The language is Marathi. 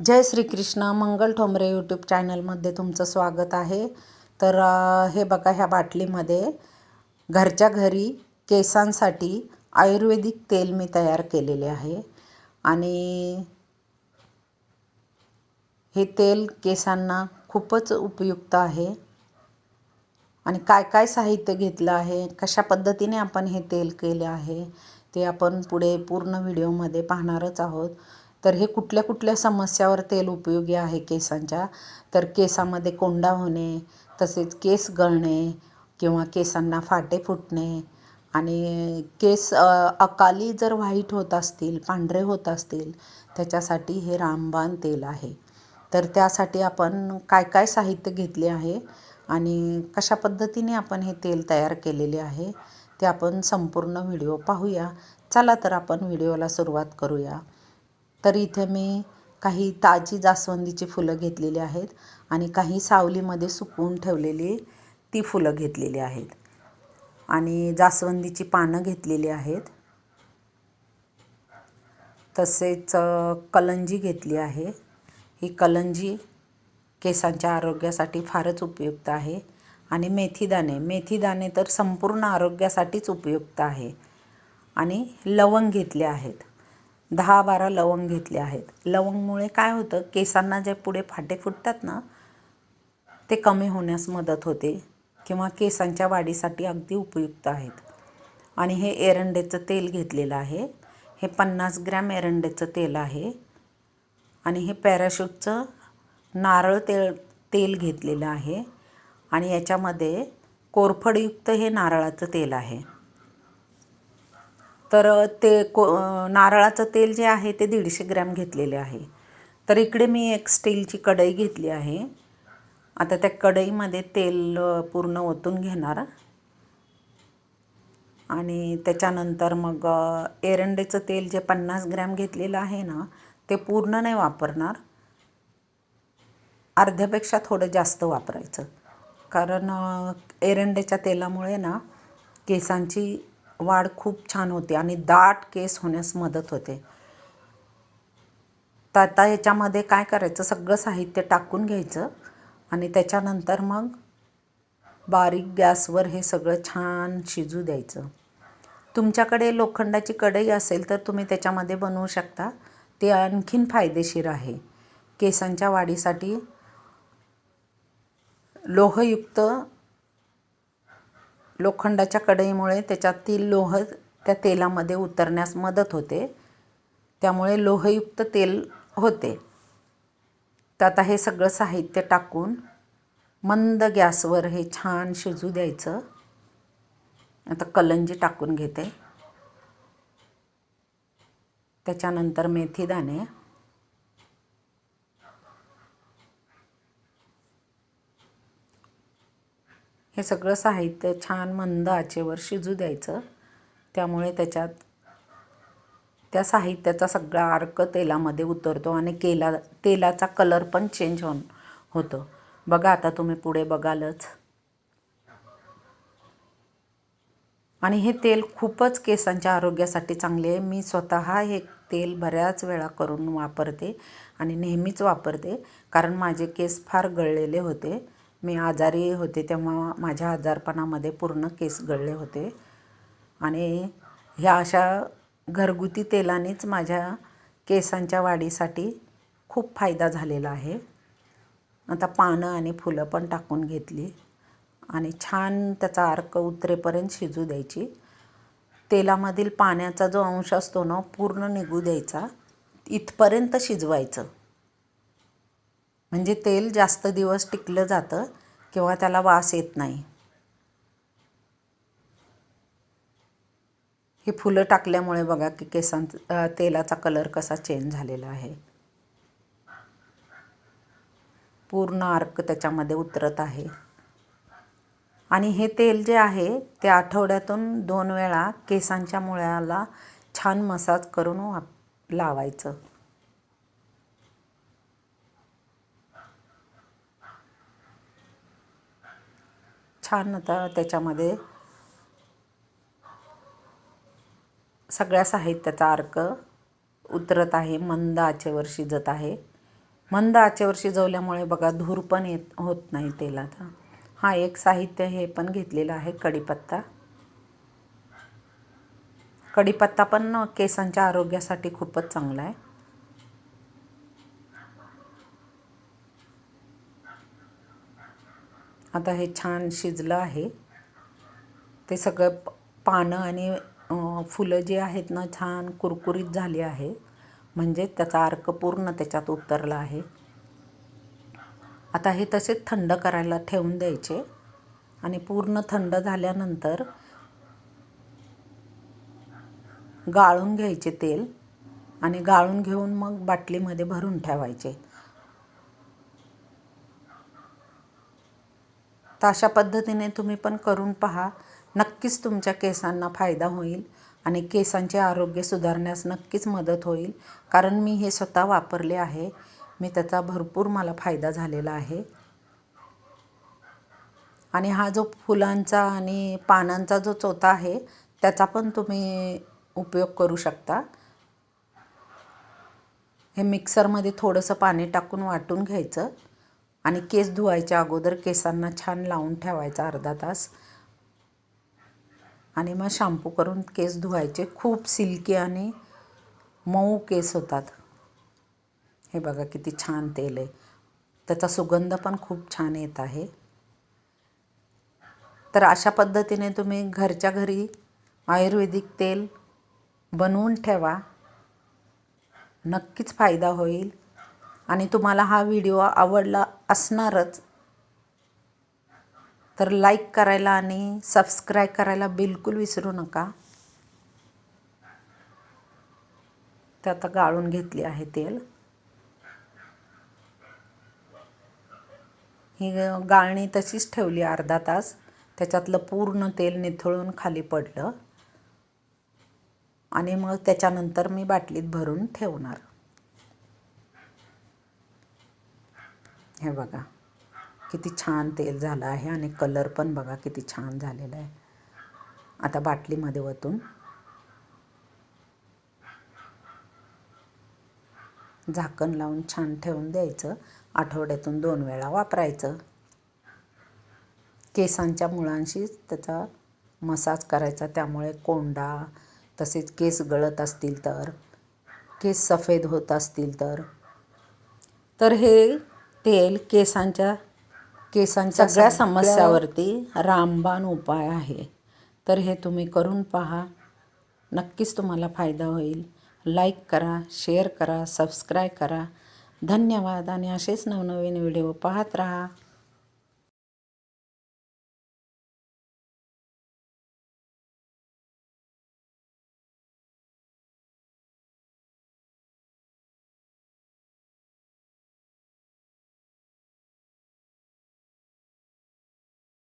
जय श्रीकृष्ण मंगल ठोंबरे यूट्यूब चॅनलमध्ये तुमचं स्वागत आहे. तर हे बघा ह्या बाटलीमध्ये घरच्या घरी केसांसाठी आयुर्वेदिक तेल मी तयार केलेले आहे. आणि हे तेल केसांना खूपच उपयुक्त आहे. आणि काय काय साहित्य घेतलं आहे कशा पद्धतीने आपण हे तेल केलं आहे ते आपण पुढे पूर्ण व्हिडिओमध्ये पाहणारच आहोत. तर हे कुठल्या कुठल्या समस्यावर तेल उपयोगी आहे केसांच्या? तर केसामध्ये कोंडा होणे तसेच केस गळणे किंवा केसांना फाटे फुटणे आणि केस अकाली जर व्हाईट होत असतील पांढरे होत असतील त्याच्यासाठी हे रामबाण तेल आहे. तर त्यासाठी आपण काय काय साहित्य घेतले आहे आणि कशा पद्धतीने आपण हे तेल तयार केलेले आहे ते आपण संपूर्ण व्हिडिओ पाहूया. चला तर आपण व्हिडिओला सुरुवात करूया. तर इथे मी काही ताजी जास्वंदीची फुलं घेतलेली आहेत आणि काही सावलीमध्ये सुकवून ठेवलेली ती फुलं घेतलेली आहेत. आणि जास्वंदीची पानं घेतलेली आहेत. तसेच कलंजी घेतली आहे. ही कलंजी केसांच्या आरोग्यासाठी फारच उपयुक्त आहे. आणि मेथीदाणे मेथीदाणे तर संपूर्ण आरोग्यासाठीच उपयुक्त आहे. आणि लवंग घेतले आहेत. दहा बारा लवंग घेतले आहेत. लवंगमुळे काय होतं केसांना जे पुढे फाटे फुटतात ना ते कमी होण्यास मदत होते किंवा केसांच्या वाढीसाठी अगदी उपयुक्त आहेत. आणि हे एरंडेचं तेल घेतलेलं आहे. हे पन्नास ग्रॅम एरंडेचं तेल आहे. आणि हे पॅराशूटचं नारळ तेल तेल घेतलेलं आहे. आणि याच्यामध्ये कोरफडयुक्त हे नारळाचं तेल आहे. तर ते को नारळाचं तेल जे आहे ते दीडशे ग्रॅम घेतलेले आहे. तर इकडे मी एक स्टीलची कढई घेतली आहे. आता त्या कढईमध्ये तेल पूर्ण ओतून घेणार. आणि त्याच्यानंतर मग एरंडेचं तेल जे पन्नास ग्रॅम घेतलेलं आहे ना ते पूर्ण नाही वापरणार. अर्ध्यापेक्षा थोडं जास्त वापरायचं. कारण एरंडेच्या तेलामुळे ना केसांची वाढ खूप छान होते आणि दाट केस होण्यास मदत होते. तर आता ह्याच्यामध्ये काय करायचं? सगळं साहित्य टाकून घ्यायचं आणि त्याच्यानंतर मग बारीक गॅसवर हे सगळं छान शिजू द्यायचं. तुमच्याकडे लोखंडाची कढई असेल तर तुम्ही त्याच्यामध्ये बनवू शकता. ते आणखीन फायदेशीर आहे. केसांच्या वाढीसाठी लोहयुक्त लोखंडाच्या कढईमुळे त्याच्यातील लोह त्या तेलामध्ये उतरण्यास मदत होते. त्यामुळे लोहयुक्त तेल होते. तर आता हे सगळं साहित्य टाकून मंद गॅसवर हे छान शिजू द्यायचं. आता कलंजी टाकून घेते. त्याच्यानंतर मेथी हे सगळं साहित्य छान मंद आचेवर शिजू द्यायचं. त्यामुळे त्याच्यात त्या साहित्याचा सगळा अर्क तेलामध्ये उतरतो आणि केला तेलाचा कलर पण चेंज होऊन होतो. बघा आता तुम्ही पुढे बघालच. आणि हे तेल खूपच केसांच्या आरोग्यासाठी चांगले आहे. मी स्वतः हे तेल बऱ्याच वेळा करून वापरते आणि नेहमीच वापरते कारण माझे केस फार गळलेले होते. मी आजारी होते तेव्हा माझ्या आजारपणामध्ये पूर्ण केस गळले होते. आणि ह्या अशा घरगुती तेलानेच माझ्या केसांच्या वाढीसाठी खूप फायदा झालेला आहे. आता पानं आणि फुलं पण टाकून घेतली. आणि छान त्याचा अर्क उतरेपर्यंत शिजू द्यायची. तेलामधील पाण्याचा जो अंश असतो ना पूर्ण निघू द्यायचा. इथपर्यंत शिजवायचं. म्हणजे तेल जास्त दिवस टिकलं जातं. किंवा त्याला वास येत नाही. ही फुलं टाकल्यामुळे बघा की केसां तेलाचा कलर कसा चेंज झालेला आहे. पूर्ण आर्क त्याच्यामध्ये उतरत आहे. आणि हे तेल जे आहे ते आठवड्यातून दोन वेळा केसांच्या मुळ्याला छान मसाज करून लावायचं. छान आता त्याच्यामध्ये सगळ्या साहित्याचा अर्क उतरत आहे मंद आचेवर शिजत आहे. मंद आचेवर शिजवल्यामुळे बघा धूर पण येत होत नाही तेलात. हा एक साहित्य हे पण घेतलेलं आहे कढीपत्ता. कढीपत्ता पण केसांच्या आरोग्यासाठी खूपच चांगला आहे. आता हे छान शिजलं आहे. ते सगळं पानं आणि फुलं जी आहेत ना छान कुरकुरीत झाली आहे. म्हणजे त्याचा अर्क पूर्ण त्याच्यात उतरला आहे. आता हे तसेच थंड करायला ठेवून द्यायचे. आणि पूर्ण थंड झाल्यानंतर गाळून घ्यायचे तेल. आणि गाळून घेऊन मग बाटलीमध्ये भरून ठेवायचे. तर अशा पद्धतीने तुम्ही पण करून पहा. नक्कीच तुमच्या केसांना फायदा होईल आणि केसांचे आरोग्य सुधारण्यास नक्कीच मदत होईल. कारण मी हे स्वतः वापरले आहे. मी त्याचा भरपूर मला फायदा झालेला आहे. आणि हा जो फुलांचा आणि पानांचा जो चोथा आहे त्याचा पण तुम्ही उपयोग करू शकता. हे मिक्सरमध्ये थोडंसं पाणी टाकून वाटून घ्यायचं. आणि केस धुवायच्या अगोदर केसांना छान लावून ठेवायचा अर्धा तास. आणि मग शॅम्पू करून केस धुवायचे. खूप सिल्की आणि मऊ केस होतात. हे बघा किती छान तेल आहे. त्याचा सुगंध पण खूप छान येत आहे. तर अशा पद्धतीने तुम्ही घरच्या घरी आयुर्वेदिक तेल बनवून ठेवा. नक्कीच फायदा होईल. आणि तुम्हाला हा व्हिडिओ आवडला असणारच तर लाईक करायला आणि सबस्क्राईब करायला बिलकुल विसरू नका. ते आता गाळून घेतली आहे तेल. ही गाळणी तशीच ठेवली अर्धा तास. त्याच्यातलं पूर्ण तेल निथळून खाली पडलं. आणि मग त्याच्यानंतर मी बाटलीत भरून ठेवणार. हे बघा किती छान तेल झालं आहे आणि कलर पण बघा किती छान झालेला आहे. आता बाटलीमध्ये वतून झाकण लावून छान ठेवून द्यायचं. आठवड्यातून दोन वेळा वापरायचं. केसांच्या मुळांशी त्याचा मसाज करायचा त्यामुळे कोंडा तसेच केस गळत असतील तर केस सफेद होत असतील तर. तर हे तेल केसांच्या केसांच्या सगळ्या समस्यावरती रामबाण उपाय आहे. तर हे तुम्ही करून पहा. नक्कीच तुम्हाला फायदा होईल. लाईक करा शेअर करा सबस्क्राईब करा. धन्यवाद आणि असेच नवनवीन व्हिडिओ पाहत राहा.